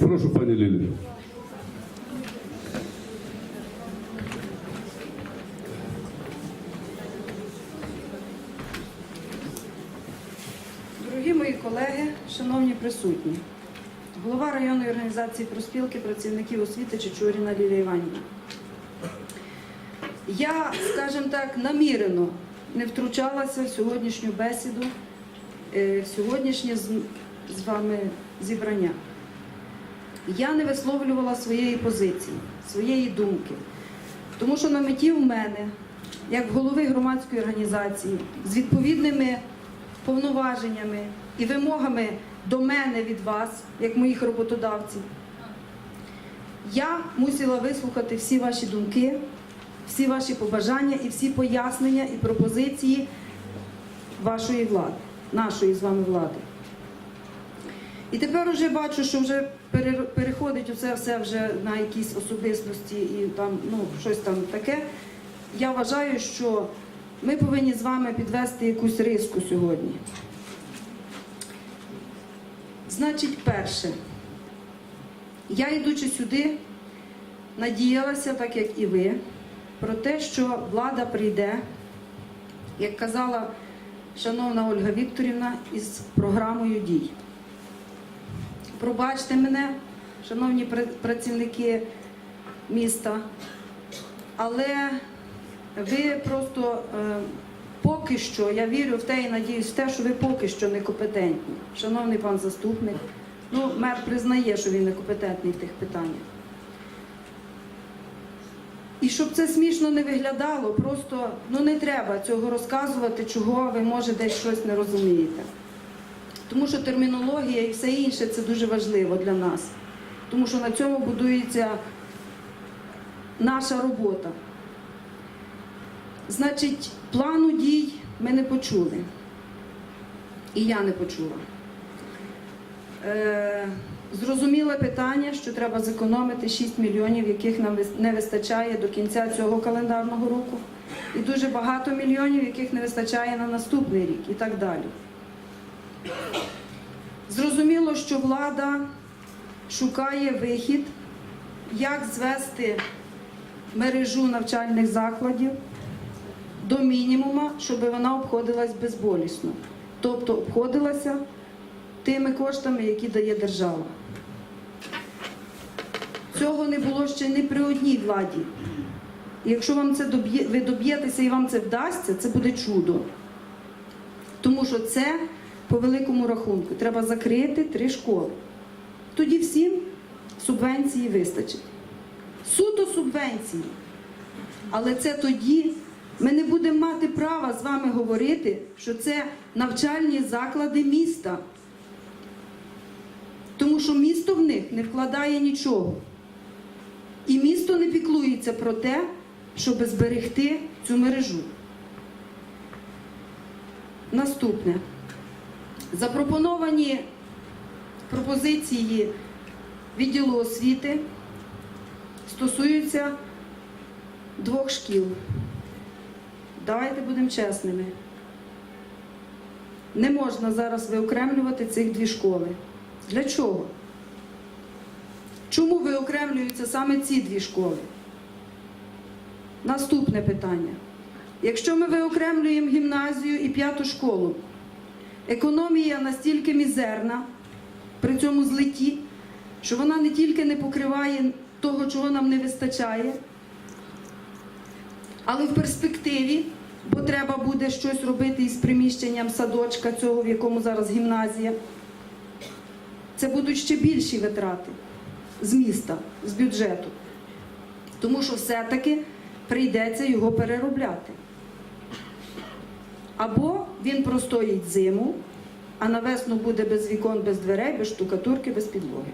Прошу, пані Лілі. Дорогі мої колеги, шановні присутні, голова районної організації проспілки працівників освіти Чечуріна Лілія Іванівна. Я, скажімо так, намірено не втручалася в сьогоднішню бесіду, е, в сьогоднішнє з з вами зібрання. Я не висловлювала своєї позиції, своєї думки, тому що на меті в мене, як голови громадської організації, з відповідними повноваженнями і вимогами до мене від вас, як моїх роботодавців, я мусила вислухати всі ваші думки, всі ваші побажання і всі пояснення і пропозиції вашої влади, нашої з вами влади. І тепер вже бачу, що вже пере- переходить усе все вже на якісь особистості і там ну щось там таке. Я вважаю, що ми повинні з вами підвести якусь риску сьогодні. Значить, перше, я йдучи сюди, надіялася, так як і ви, про те, що влада прийде, як казала шановна Ольга Вікторівна, із програмою дій. Пробачте мене, шановні працівники міста, але ви просто е, поки що, я вірю в те і надіюсь в те, що ви поки що некомпетентні. Шановний пан заступник, ну, мер признає, що він некомпетентний в тих питаннях. І щоб це смішно не виглядало, просто ну не треба цього розказувати, чого ви може десь щось не розумієте. Тому що термінологія і все інше це дуже важливо для нас. Тому що на цьому будується наша робота. Значить, плану дій ми не почули. І я не почула. Е, зрозуміле питання, що треба зекономити 6 мільйонів, яких нам не вистачає до кінця цього календарного року, і дуже багато мільйонів, яких не вистачає на наступний рік і так далі. Зрозуміло, що влада шукає вихід, як звести мережу навчальних закладів до мінімума, щоб вона обходилась безболісно. Тобто обходилася тими коштами, які дає держава. Цього не було ще ні при одній владі. Якщо вам це доб'є, ви доб'єтеся і вам це вдасться, це буде чудо. Тому що це по великому рахунку треба закрити три школи. Тоді всім субвенції вистачить. Суто субвенції. Але це тоді ми не будемо мати права з вами говорити, що це навчальні заклади міста. Тому що місто в них не вкладає нічого. І місто не піклується про те, щоб зберегти цю мережу. Наступне. Запропоновані пропозиції відділу освіти стосуються двох шкіл. Давайте будемо чесними. Не можна зараз виокремлювати цих дві школи. Для чого? Чому виокремлюються саме ці дві школи? Наступне питання. Якщо ми виокремлюємо гімназію і п'яту школу, економія настільки мізерна при цьому злеті, що вона не тільки не покриває того, чого нам не вистачає, але в перспективі, бо треба буде щось робити із приміщенням садочка цього, в якому зараз гімназія, це будуть ще більші витрати з міста, з бюджету. Тому що все-таки прийдеться його переробляти. Або він простоїть зиму, а на весну буде без вікон, без дверей, без штукатурки, без підлоги.